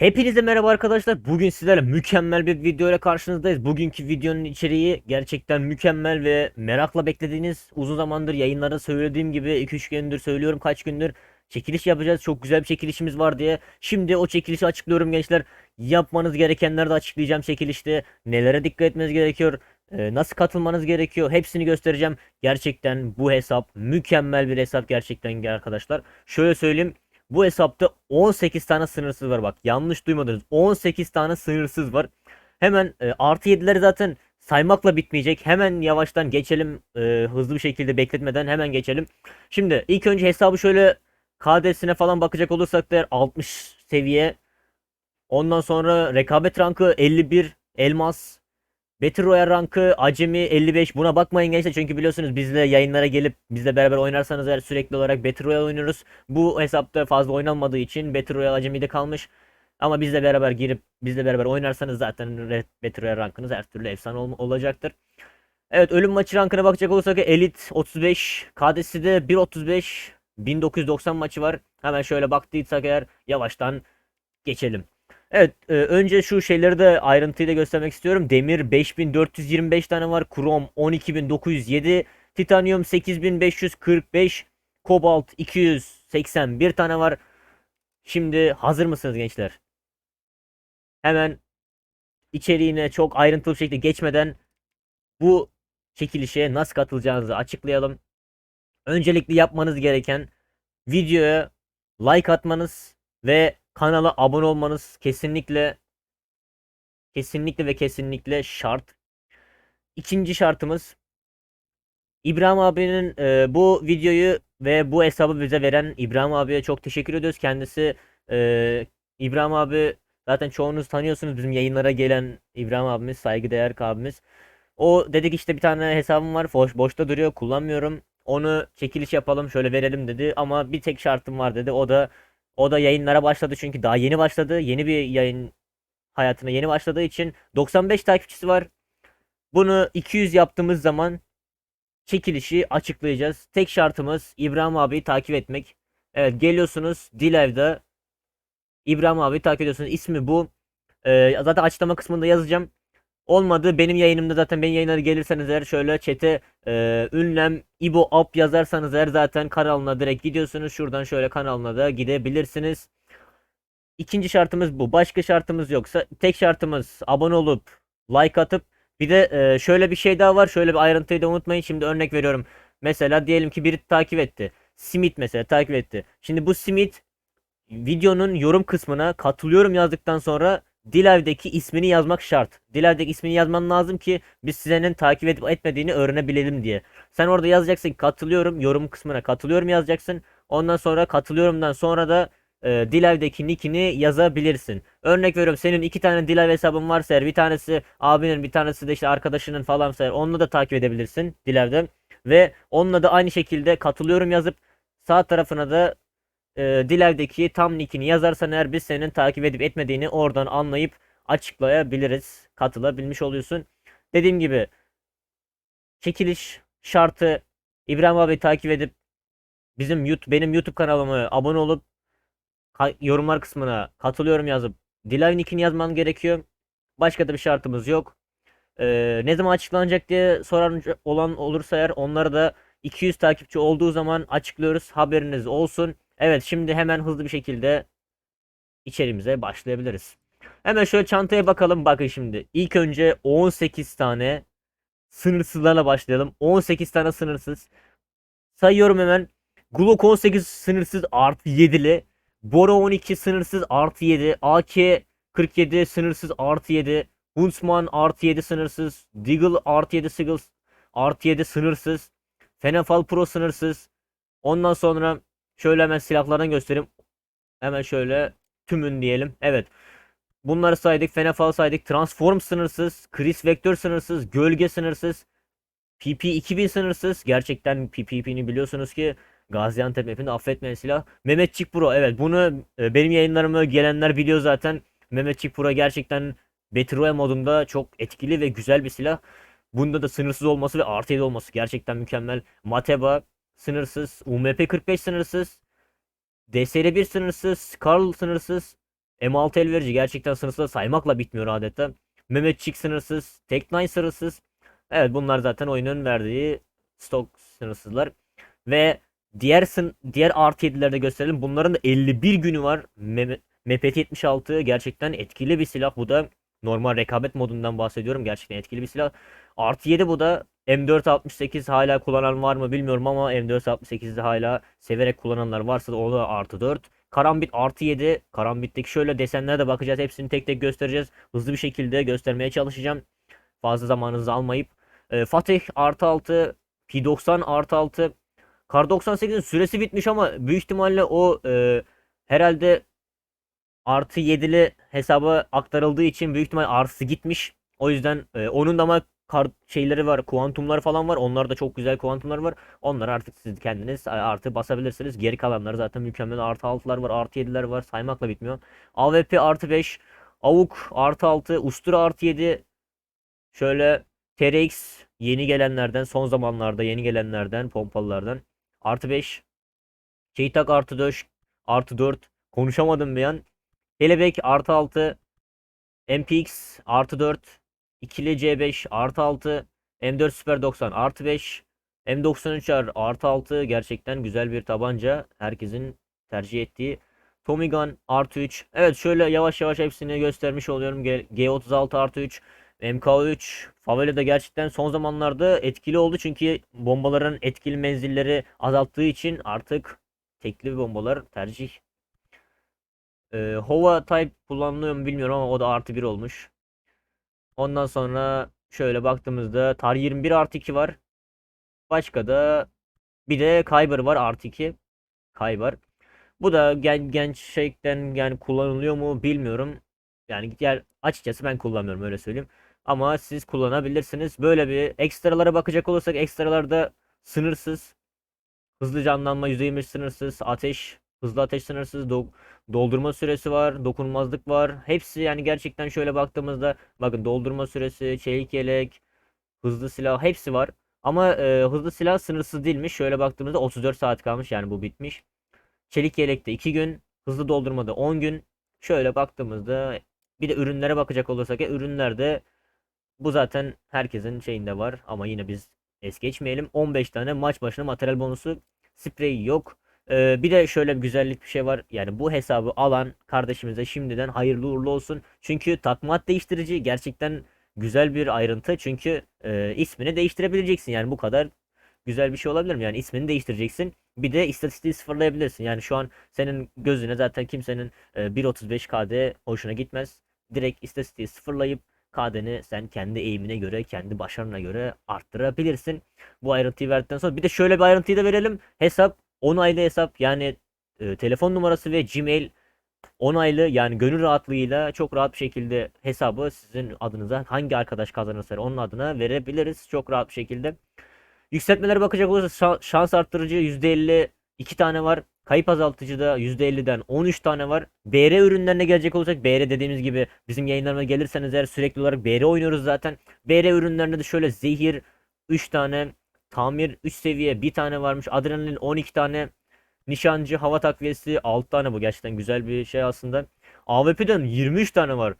Hepinize merhaba arkadaşlar. Bugün sizlerle mükemmel bir video ile karşınızdayız. Bugünkü videonun içeriği gerçekten mükemmel ve merakla beklediğiniz uzun zamandır yayınlarda söylediğim gibi 2-3 gündür söylüyorum kaç gündür çekiliş yapacağız. Çok güzel bir çekilişimiz var diye. Şimdi o çekilişi açıklıyorum gençler. Yapmanız gerekenleri de açıklayacağım çekilişte. Nelere dikkat etmeniz gerekiyor? e, Nasıl katılmanız gerekiyor? Hepsini göstereceğim. Gerçekten bu hesap mükemmel bir hesap gerçekten arkadaşlar. Şöyle söyleyeyim. Bu hesapta 18 tane sınırsız var bak. Yanlış duymadınız. 18 tane sınırsız var. Hemen e, artı 7'leri zaten saymakla bitmeyecek. Hemen yavaştan geçelim. e, hızlı bir şekilde bekletmeden hemen geçelim. Şimdi ilk önce hesabı şöyle KD'sine falan bakacak olursak da 60 seviye. Ondan sonra rekabet rankı 51 elmas. Battle Royale rankı acemi 55. Buna bakmayın gençler çünkü biliyorsunuz bizle yayınlara gelip bizle beraber oynarsanız eğer sürekli olarak Battle Royale oynuyoruz. Bu hesapta fazla oynanmadığı için Battle Royale acemide kalmış. Ama bizle beraber girip bizle beraber oynarsanız zaten Battle Royale rankınız her türlü efsane ol- olacaktır. Evet ölüm maçı rankına bakacak olursak Elite 35, KD'si de 1.35, 1990 maçı var. Hemen şöyle baktıysak eğer yavaştan geçelim. Evet, e, önce şu şeyleri de ayrıntıyla göstermek istiyorum. Demir 5425 tane var. Krom 12907. Titanyum 8545. Kobalt 281 tane var. Şimdi hazır mısınız gençler? Hemen içeriğine çok ayrıntılı şekilde geçmeden bu çekilişe nasıl katılacağınızı açıklayalım. Öncelikle yapmanız gereken videoya like atmanız ve kanala abone olmanız kesinlikle kesinlikle ve kesinlikle şart. İkinci şartımız İbrahim abinin e, bu videoyu ve bu hesabı bize veren İbrahim abiye çok teşekkür ediyoruz. Kendisi e, İbrahim abi zaten çoğunuz tanıyorsunuz bizim yayınlara gelen İbrahim abimiz saygıdeğer abimiz. O dedik işte bir tane hesabım var boş, boşta duruyor kullanmıyorum. Onu çekiliş yapalım şöyle verelim dedi ama bir tek şartım var dedi. O da o da yayınlara başladı çünkü daha yeni başladı. Yeni bir yayın hayatına yeni başladığı için 95 takipçisi var. Bunu 200 yaptığımız zaman çekilişi açıklayacağız. Tek şartımız İbrahim abiyi takip etmek. Evet geliyorsunuz Dilev'de İbrahim abiyi takip ediyorsunuz. İsmi bu. Ee, zaten açıklama kısmında yazacağım. Olmadı benim yayınımda zaten benim yayınlara gelirseniz eğer şöyle chat'e e, ünlem İbo Up yazarsanız eğer zaten kanalına direkt gidiyorsunuz. Şuradan şöyle kanalına da gidebilirsiniz. İkinci şartımız bu. Başka şartımız yoksa tek şartımız abone olup like atıp bir de e, şöyle bir şey daha var. Şöyle bir ayrıntıyı da unutmayın. Şimdi örnek veriyorum. Mesela diyelim ki biri takip etti. Simit mesela takip etti. Şimdi bu Simit videonun yorum kısmına katılıyorum yazdıktan sonra Diliv'deki ismini yazmak şart. Diliv'deki ismini yazman lazım ki biz senin takip edip etmediğini öğrenebilelim diye. Sen orada yazacaksın katılıyorum yorum kısmına katılıyorum yazacaksın. Ondan sonra katılıyorumdan sonra da e, Diliv'deki nickini yazabilirsin. Örnek veriyorum senin iki tane Dilav hesabın varsa eğer bir tanesi abinin bir tanesi de işte arkadaşının falansa eğer onunla da takip edebilirsin Diliv'de. Ve onunla da aynı şekilde katılıyorum yazıp sağ tarafına da e, Dilev'deki tam nickini yazarsan eğer biz senin takip edip etmediğini oradan anlayıp açıklayabiliriz. Katılabilmiş oluyorsun. Dediğim gibi çekiliş şartı İbrahim abi takip edip bizim YouTube benim YouTube kanalıma abone olup yorumlar kısmına katılıyorum yazıp Dilav nickini yazman gerekiyor. Başka da bir şartımız yok. Ee, ne zaman açıklanacak diye soran olan olursa eğer onları da 200 takipçi olduğu zaman açıklıyoruz. Haberiniz olsun. Evet şimdi hemen hızlı bir şekilde içerimize başlayabiliriz. Hemen şöyle çantaya bakalım. Bakın şimdi. İlk önce 18 tane sınırsızlarla başlayalım. 18 tane sınırsız. Sayıyorum hemen. Glock 18 sınırsız artı 7'li. Bora 12 sınırsız artı 7. AK 47 sınırsız artı 7. Huntsman artı 7 sınırsız. Deagle artı 7 Seagulls artı 7 sınırsız. Fenefal Pro sınırsız. Ondan sonra şöyle hemen silahlardan göstereyim. Hemen şöyle tümün diyelim. Evet. Bunları saydık. Fenefal saydık. Transform sınırsız. Chris Vector sınırsız. Gölge sınırsız. PP 2000 sınırsız. Gerçekten PP'ni biliyorsunuz ki Gaziantep map'inde affetmeyen silah. Mehmetçik Pro. Evet bunu e, benim yayınlarıma gelenler biliyor zaten. Mehmetçik Pro gerçekten Battle Royale modunda çok etkili ve güzel bir silah. Bunda da sınırsız olması ve artı 7 olması gerçekten mükemmel. Mateba sınırsız. UMP 45 sınırsız. DSR 1 sınırsız. Skarl sınırsız. M6 el verici gerçekten sınırsız saymakla bitmiyor adeta. Mehmetçik sınırsız, Tek9 sınırsız. Evet bunlar zaten oyunun verdiği stok sınırsızlar. Ve diğer sın diğer artı 7'lerde gösterelim. Bunların da 51 günü var. Mehmet MPT-76 gerçekten etkili bir silah. Bu da normal rekabet modundan bahsediyorum. Gerçekten etkili bir silah. Artı 7 bu da M468 hala kullanan var mı bilmiyorum ama M468'de hala severek kullananlar varsa da o da artı 4. Karambit artı 7. Karambit'teki şöyle desenlere de bakacağız. Hepsini tek tek göstereceğiz. Hızlı bir şekilde göstermeye çalışacağım. Fazla zamanınızı almayıp. Ee, Fatih artı 6. P90 artı 6. Kar 98'in süresi bitmiş ama büyük ihtimalle o e, herhalde artı 7'li hesaba aktarıldığı için büyük ihtimal artısı gitmiş. O yüzden e, onun da ama kar şeyleri var, kuantumlar falan var. Onlar da çok güzel kuantumlar var. Onları artık siz kendiniz artı basabilirsiniz. Geri kalanları zaten mükemmel artı 6'lar var, artı 7'ler var. Saymakla bitmiyor. AWP artı 5, AUK artı 6, Ustura artı 7. Şöyle TRX yeni gelenlerden, son zamanlarda yeni gelenlerden, pompalılardan. Artı 5. Keytak artı 4, artı 4. Konuşamadım bir an. Kelebek artı 6. MPX artı 4. İkili C5 artı 6. M4 Super 90 artı 5. M93R artı 6. Gerçekten güzel bir tabanca. Herkesin tercih ettiği. Tommy Gun artı 3. Evet şöyle yavaş yavaş hepsini göstermiş oluyorum. G- G36 artı 3. MK3 Favela da gerçekten son zamanlarda etkili oldu çünkü bombaların etkili menzilleri azalttığı için artık tekli bombalar tercih. Ee, Hova Type kullanılıyor mu bilmiyorum ama o da artı 1 olmuş. Ondan sonra şöyle baktığımızda Tar 21 artı 2 var. Başka da bir de Kyber var artı 2. Kyber. Bu da gen genç şeyden yani kullanılıyor mu bilmiyorum. Yani diğer açıkçası ben kullanmıyorum öyle söyleyeyim. Ama siz kullanabilirsiniz. Böyle bir ekstralara bakacak olursak ekstralarda sınırsız. Hızlı canlanma %25 sınırsız. Ateş, hızlı ateş sınırsız. Do- doldurma süresi var. Dokunulmazlık var. Hepsi yani gerçekten şöyle baktığımızda bakın doldurma süresi, çelik yelek, hızlı silah hepsi var. Ama e, hızlı silah sınırsız değilmiş. Şöyle baktığımızda 34 saat kalmış yani bu bitmiş. Çelik yelekte 2 gün, hızlı doldurmada 10 gün. Şöyle baktığımızda bir de ürünlere bakacak olursak ya ürünlerde bu zaten herkesin şeyinde var ama yine biz es geçmeyelim. 15 tane maç başına materyal bonusu sprey yok. Ee, bir de şöyle bir güzellik bir şey var. Yani bu hesabı alan kardeşimize şimdiden hayırlı uğurlu olsun. Çünkü takmat değiştirici gerçekten güzel bir ayrıntı. Çünkü e, ismini değiştirebileceksin. Yani bu kadar güzel bir şey olabilir mi? Yani ismini değiştireceksin. Bir de istatistiği sıfırlayabilirsin. Yani şu an senin gözüne zaten kimsenin e, 1.35 KD hoşuna gitmez. Direkt istatistiği sıfırlayıp KD'ni sen kendi eğimine göre, kendi başarına göre arttırabilirsin. Bu ayrıntıyı verdikten sonra bir de şöyle bir ayrıntıyı da verelim. Hesap onaylı hesap yani e, telefon numarası ve Gmail onaylı yani gönül rahatlığıyla çok rahat bir şekilde hesabı sizin adınıza hangi arkadaş kazanırsa onun adına verebiliriz çok rahat bir şekilde. Yükseltmelere bakacak olursak şa- şans arttırıcı %50 2 tane var. Kayıp azaltıcı da %50'den 13 tane var. BR ürünlerine gelecek olursak BR dediğimiz gibi bizim yayınlarıma gelirseniz eğer sürekli olarak BR oynuyoruz zaten. BR ürünlerinde de şöyle zehir 3 tane, tamir 3 seviye 1 tane varmış. Adrenalin 12 tane. Nişancı hava takviyesi 6 tane bu gerçekten güzel bir şey aslında. AWP'den 23 tane var.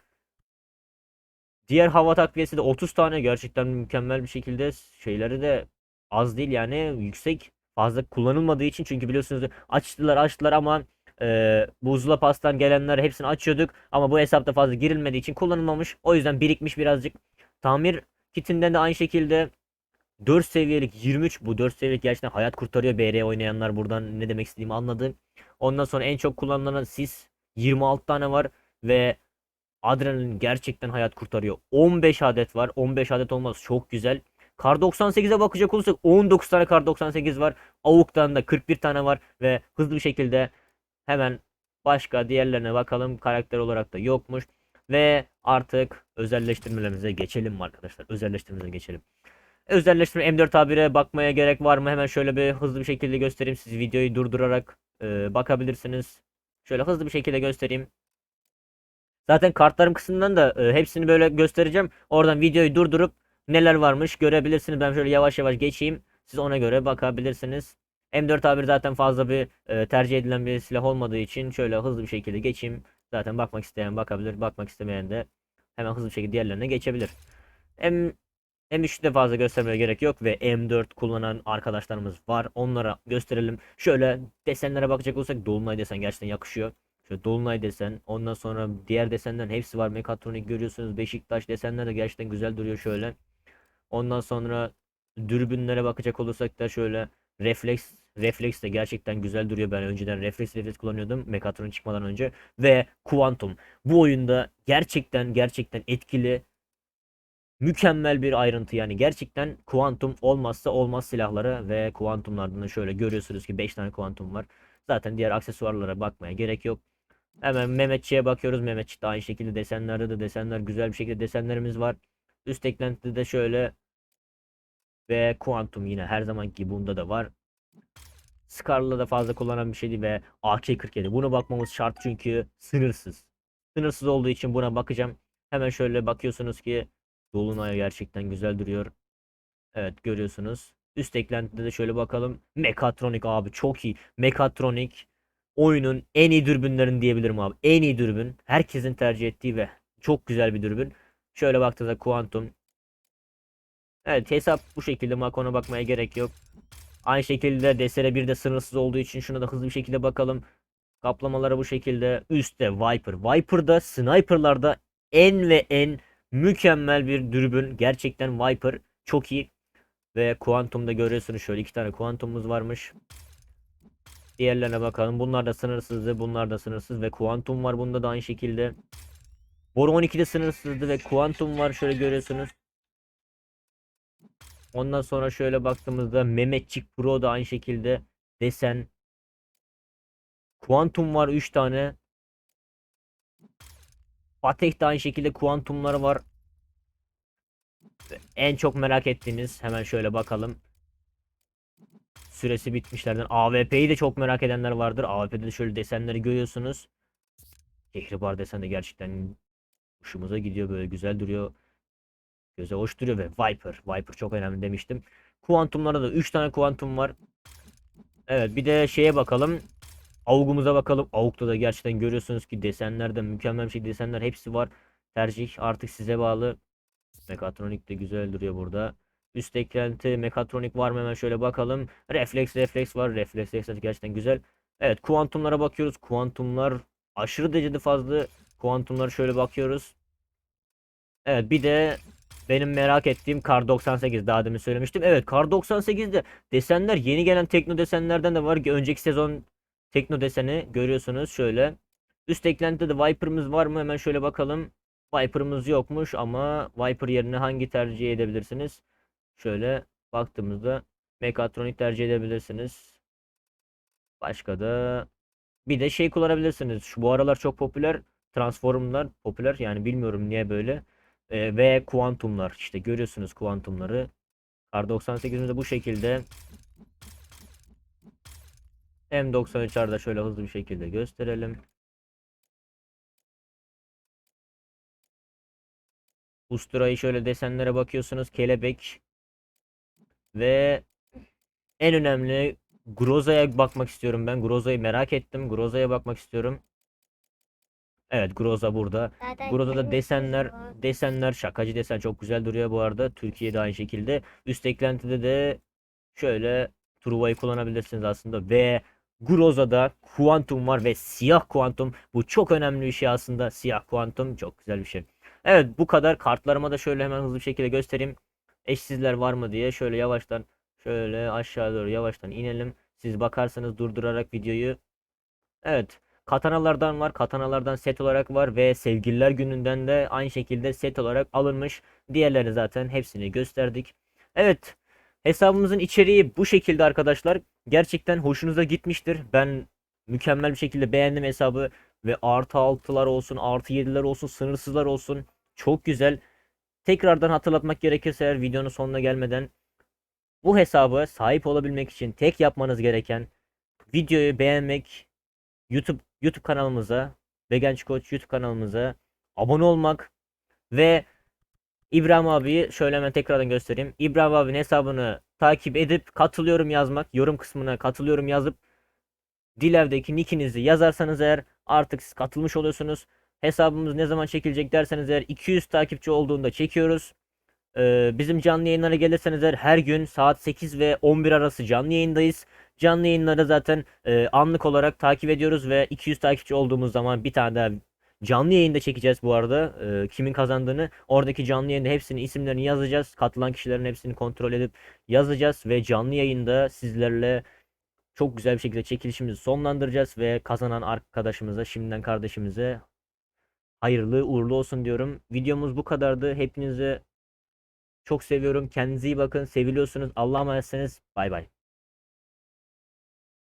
Diğer hava takviyesi de 30 tane gerçekten mükemmel bir şekilde şeyleri de az değil yani yüksek fazla kullanılmadığı için çünkü biliyorsunuz açtılar açtılar ama e, buzla pastan gelenler hepsini açıyorduk ama bu hesapta fazla girilmediği için kullanılmamış. O yüzden birikmiş birazcık. Tamir kitinden de aynı şekilde 4 seviyelik 23 bu 4 seviyelik gerçekten hayat kurtarıyor BR oynayanlar buradan ne demek istediğimi anladı. Ondan sonra en çok kullanılan sis 26 tane var ve adrenalin gerçekten hayat kurtarıyor. 15 adet var. 15 adet olmaz çok güzel. Kar 98'e bakacak olursak 19 tane Kar 98 var. Avuk'tan da 41 tane var ve hızlı bir şekilde hemen başka diğerlerine bakalım. Karakter olarak da yokmuş. Ve artık özelleştirmelerimize geçelim arkadaşlar? Özelleştirmelerimize geçelim. Özelleştirme M4A1'e bakmaya gerek var mı? Hemen şöyle bir hızlı bir şekilde göstereyim. Siz videoyu durdurarak e, bakabilirsiniz. Şöyle hızlı bir şekilde göstereyim. Zaten kartlarım kısmından da e, hepsini böyle göstereceğim. Oradan videoyu durdurup neler varmış görebilirsiniz. Ben şöyle yavaş yavaş geçeyim. Siz ona göre bakabilirsiniz. M4A1 zaten fazla bir e, tercih edilen bir silah olmadığı için şöyle hızlı bir şekilde geçeyim. Zaten bakmak isteyen bakabilir. Bakmak istemeyen de hemen hızlı bir şekilde diğerlerine geçebilir. M M3'te fazla göstermeye gerek yok ve M4 kullanan arkadaşlarımız var. Onlara gösterelim. Şöyle desenlere bakacak olursak Dolunay desen gerçekten yakışıyor. Şöyle Dolunay desen. Ondan sonra diğer desenlerin hepsi var. Mekatronik görüyorsunuz. Beşiktaş desenler de gerçekten güzel duruyor şöyle. Ondan sonra dürbünlere bakacak olursak da şöyle refleks refleks de gerçekten güzel duruyor. Ben önceden refleks refleks kullanıyordum Mekatronik çıkmadan önce ve Quantum. Bu oyunda gerçekten gerçekten etkili mükemmel bir ayrıntı yani gerçekten kuantum olmazsa olmaz silahları ve kuantumlardan da şöyle görüyorsunuz ki 5 tane kuantum var. Zaten diğer aksesuarlara bakmaya gerek yok. Hemen Mehmetçiğe bakıyoruz. Mehmetçik de aynı şekilde desenlerde de desenler güzel bir şekilde desenlerimiz var. Üst eklentide de şöyle ve kuantum yine her zamanki bunda da var. Scar'la da fazla kullanan bir şey değil ve AK-47. Buna bakmamız şart çünkü sınırsız. Sınırsız olduğu için buna bakacağım. Hemen şöyle bakıyorsunuz ki Dolunay gerçekten güzel duruyor. Evet görüyorsunuz. Üst eklentide de şöyle bakalım. Mekatronik abi çok iyi. Mekatronik oyunun en iyi dürbünlerin diyebilirim abi. En iyi dürbün. Herkesin tercih ettiği ve çok güzel bir dürbün. Şöyle baktığınızda Quantum. Evet hesap bu şekilde Makon'a bakmaya gerek yok. Aynı şekilde DSR 1'de sınırsız olduğu için şuna da hızlı bir şekilde bakalım. Kaplamaları bu şekilde. Üstte Viper. Viper'da sniper'larda en ve en mükemmel bir dürbün. Gerçekten Viper çok iyi. Ve Quantum'da görüyorsunuz şöyle iki tane Quantum'umuz varmış. Diğerlerine bakalım. Bunlar da sınırsızdı. Bunlar da sınırsız ve Quantum var bunda da aynı şekilde. Boru 12'de sınırsızdı ve Quantum var şöyle görüyorsunuz. Ondan sonra şöyle baktığımızda Mehmetçik Pro da aynı şekilde desen. Quantum var 3 tane. Patek de aynı şekilde kuantumları var. En çok merak ettiğimiz hemen şöyle bakalım. Süresi bitmişlerden. AWP'yi de çok merak edenler vardır. AWP'de de şöyle desenleri görüyorsunuz. Kehribar desen de gerçekten hoşumuza gidiyor böyle güzel duruyor. Göze hoş duruyor ve Viper. Viper çok önemli demiştim. Kuantumlarda da 3 tane kuantum var. Evet bir de şeye bakalım. Avugumuza bakalım. Avuk'ta da gerçekten görüyorsunuz ki desenlerde mükemmel bir şey desenler hepsi var. Tercih artık size bağlı. Mekatronik de güzel duruyor burada. Üst eklenti mekatronik var mı hemen şöyle bakalım. Refleks refleks var. Refleks refleks gerçekten güzel. Evet kuantumlara bakıyoruz. Kuantumlar aşırı derecede fazla. Kuantumlara şöyle bakıyoruz. Evet bir de benim merak ettiğim Kar 98 daha demin söylemiştim. Evet Kar 98'de desenler yeni gelen tekno desenlerden de var. Önceki sezon tekno deseni görüyorsunuz şöyle. Üst eklentide de Viper'ımız var mı? Hemen şöyle bakalım. Viper'ımız yokmuş ama Viper yerine hangi tercih edebilirsiniz? Şöyle baktığımızda Mekatronik tercih edebilirsiniz. Başka da bir de şey kullanabilirsiniz. Şu bu aralar çok popüler transformlar popüler yani bilmiyorum niye böyle. Ee, ve kuantumlar işte görüyorsunuz kuantumları. Kar 98'imizde bu şekilde. M93'larda şöyle hızlı bir şekilde gösterelim. Ustura'yı şöyle desenlere bakıyorsunuz. Kelebek. Ve en önemli Groza'ya bakmak istiyorum ben. Groza'yı merak ettim. Groza'ya bakmak istiyorum. Evet Groza burada. Zaten Burada da kırmızı desenler desenler şakacı desen çok güzel duruyor bu arada. Türkiye'de aynı şekilde. Üst eklentide de şöyle Truva'yı kullanabilirsiniz aslında ve Groza'da kuantum var ve siyah kuantum. Bu çok önemli bir şey aslında. Siyah kuantum çok güzel bir şey. Evet bu kadar. Kartlarıma da şöyle hemen hızlı bir şekilde göstereyim. Eşsizler var mı diye şöyle yavaştan şöyle aşağı doğru yavaştan inelim. Siz bakarsanız durdurarak videoyu. Evet. Katanalardan var. Katanalardan set olarak var ve sevgililer gününden de aynı şekilde set olarak alınmış. Diğerleri zaten hepsini gösterdik. Evet. Hesabımızın içeriği bu şekilde arkadaşlar. Gerçekten hoşunuza gitmiştir. Ben mükemmel bir şekilde beğendim hesabı ve artı altılar olsun, artı yediler olsun, sınırsızlar olsun. Çok güzel. Tekrardan hatırlatmak gerekirse eğer videonun sonuna gelmeden bu hesabı sahip olabilmek için tek yapmanız gereken videoyu beğenmek, YouTube YouTube kanalımıza, Veganç Koç YouTube kanalımıza abone olmak ve İbrahim abiyi şöyle hemen tekrardan göstereyim. İbrahim abinin hesabını takip edip katılıyorum yazmak, yorum kısmına katılıyorum yazıp Dilev'deki nickinizi yazarsanız eğer artık siz katılmış oluyorsunuz. Hesabımız ne zaman çekilecek derseniz eğer 200 takipçi olduğunda çekiyoruz. Ee, bizim canlı yayınlara gelirseniz eğer her gün saat 8 ve 11 arası canlı yayındayız. Canlı yayınları zaten e, anlık olarak takip ediyoruz ve 200 takipçi olduğumuz zaman bir tane daha canlı yayında çekeceğiz bu arada. Ee, kimin kazandığını oradaki canlı yayında hepsinin isimlerini yazacağız. Katılan kişilerin hepsini kontrol edip yazacağız ve canlı yayında sizlerle çok güzel bir şekilde çekilişimizi sonlandıracağız ve kazanan arkadaşımıza şimdiden kardeşimize hayırlı uğurlu olsun diyorum. Videomuz bu kadardı. Hepinizi çok seviyorum. Kendinize iyi bakın. Seviliyorsunuz. Allah'a emanetsiniz. Bay bay.